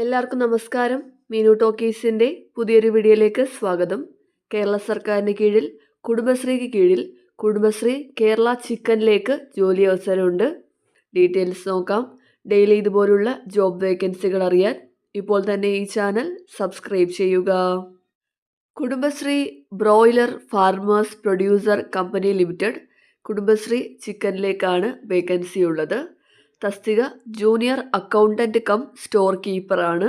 എല്ലാവർക്കും നമസ്കാരം. മീനു ടോക്കീസിന്റെ പുതിയൊരു വീഡിയോയിലേക്ക് സ്വാഗതം. കേരള സർക്കാരിന് കീഴിൽ കുടുംബശ്രീക്ക് കീഴിൽ കുടുംബശ്രീ കേരള ചിക്കനിലേക്ക് ജോലി അവസരമുണ്ട്. ഡീറ്റെയിൽസ് നോക്കാം. ഡെയിലി ഇതുപോലുള്ള ജോബ് വേക്കൻസികൾ അറിയാൻ ഇപ്പോൾ തന്നെ ഈ ചാനൽ സബ്സ്ക്രൈബ് ചെയ്യുക. Kudumbashree broiler farmers producer company limited Kudumbashree ചിക്കനിലേക്കാണ് vacancy ഉള്ളത്. തസ്തിക ജൂനിയർ അക്കൗണ്ടന്റ് കം സ്റ്റോർ കീപ്പറാണ്.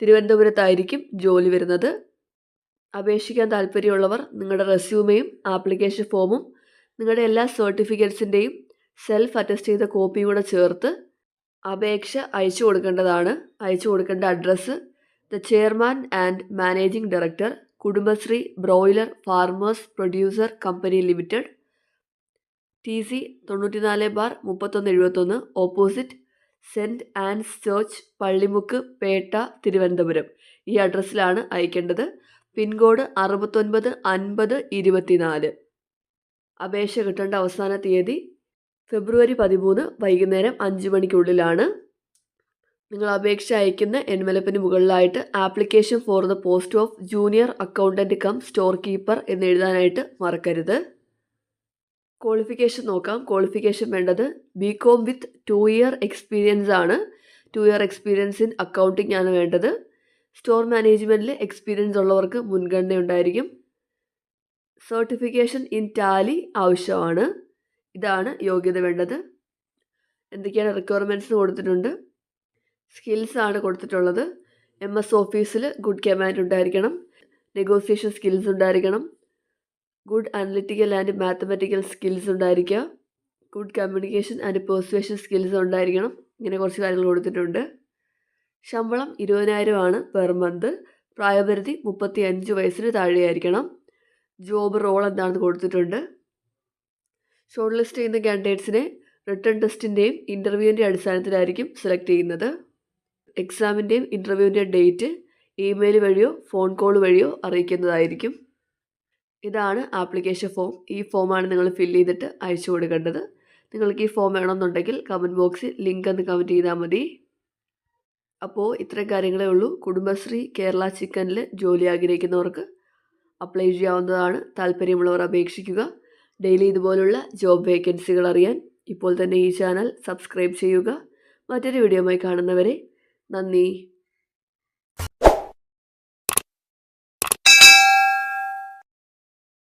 തിരുവനന്തപുരത്തായിരിക്കും ജോലി വരുന്നത്. അപേക്ഷിക്കാൻ താല്പര്യമുള്ളവർ നിങ്ങളുടെ റെസ്യൂമെയും ആപ്ലിക്കേഷൻ ഫോമും നിങ്ങളുടെ എല്ലാ സർട്ടിഫിക്കറ്റ്സിന്റെയും സെൽഫ് അറ്റസ്റ്റ് ചെയ്ത കോപ്പിയും കൂടെ ചേർത്ത് അപേക്ഷ അയച്ചു കൊടുക്കേണ്ടതാണ്. അയച്ചു കൊടുക്കേണ്ട address the chairman and managing director Kudumbashree broiler farmers producer company limited T C തൊണ്ണൂറ്റിനാല് ബാർ മുപ്പത്തൊന്ന് എഴുപത്തൊന്ന് opposite saint Ann's church Pallimukku Pettah Thiruvananthapuram. ഈ അഡ്രസ്സിലാണ് അയക്കേണ്ടത്. പിൻകോഡ് അറുപത്തൊൻപത് അൻപത് ഇരുപത്തിനാല്. അപേക്ഷ കിട്ടേണ്ട അവസാന തീയതി ഫെബ്രുവരി പതിമൂന്ന് വൈകുന്നേരം അഞ്ച് മണിക്കുള്ളിലാണ്. നിങ്ങൾ അപേക്ഷ അയക്കുന്ന എൻവലപ്പിന് മുകളിലായിട്ട് application for the post of junior accountant cum store keeper എന്ന് എഴുതാനായിട്ട് മറക്കരുത്. ക്വാളിഫിക്കേഷൻ നോക്കാം. ക്വാളിഫിക്കേഷൻ വേണ്ടത് B com with two year experience ആണ്. Two year experience in accounting ആണ് വേണ്ടത്. സ്റ്റോർ മാനേജ്മെന്റിൽ എക്സ്പീരിയൻസ് ഉള്ളവർക്ക് മുൻഗണന ഉണ്ടായിരിക്കും. സർട്ടിഫിക്കേഷൻ ഇൻ ടാലി ആവശ്യമാണ്. ഇതാണ് യോഗ്യത വേണ്ടത്. എന്തൊക്കെയാണ് റിക്വയർമെന്റ്സ് കൊടുത്തിട്ടുണ്ട്? സ്കിൽസ് ആണ് കൊടുത്തിട്ടുള്ളത്. എം എസ് ഓഫീസിൽ ഗുഡ് കമാൻഡ് ഉണ്ടായിരിക്കണം. നെഗോസിയേഷൻ സ്കിൽസ് ഉണ്ടായിരിക്കണം. Good analytical and mathematical skills ഉണ്ടായിരിക്കുക good communication and persuasion skills ഉണ്ടായിരിക്കണം. ഇങ്ങനെ കുറച്ച് കാര്യങ്ങൾ കൊടുത്തിട്ടുണ്ട്. ശമ്പളം ഇരുപതിനായിരം ആണ് പെർ മന്ത് പ്രായപരിധി മുപ്പത്തി അഞ്ച് വയസ്സിന് താഴെയായിരിക്കണം. ജോബ് റോൾ എന്താണെന്ന് കൊടുത്തിട്ടുണ്ട്. ഷോർട്ട് ലിസ്റ്റ് ചെയ്യുന്ന കാൻഡിഡേറ്റ്സിനെ റിട്ടേൺ ടെസ്റ്റിന്റെയും ഇന്റർവ്യൂവിന്റെ അടിസ്ഥാനത്തിലായിരിക്കും സെലക്ട് ചെയ്യുന്നത്. എക്സാമിന്റെയും ഇന്റർവ്യൂവിന്റെയും ഡേറ്റ് ഇമെയിൽ വഴിയോ ഫോൺ കോൾ വഴിയോ അറിയിക്കുന്നതായിരിക്കും. ഇതാണ് ആപ്ലിക്കേഷൻ ഫോം. ഈ ഫോമാണ് നിങ്ങൾ ഫില്ല് ചെയ്തിട്ട് അയച്ചു കൊടുക്കേണ്ടത്. നിങ്ങൾക്ക് ഈ ഫോം വേണമെന്നുണ്ടെങ്കിൽ കമന്റ് ബോക്സിൽ ലിങ്ക് ഒന്ന് കമന്റ് ചെയ്താൽ മതി. അപ്പോൾ ഇത്രയും കാര്യങ്ങളേ ഉള്ളൂ. കുടുംബശ്രീ കേരള ചിക്കനിൽ ജോലി ആഗ്രഹിക്കുന്നവർക്ക് അപ്ലൈ ചെയ്യാവുന്നതാണ് താല്പര്യമുള്ളവർ അപേക്ഷിക്കുക. ഡെയിലി ഇതുപോലുള്ള ജോബ് വേക്കൻസികൾ അറിയാൻ ഇപ്പോൾ തന്നെ ഈ ചാനൽ സബ്സ്ക്രൈബ് ചെയ്യുക. മറ്റൊരു വീഡിയോയുമായി കാണുന്നവരെ നന്ദി.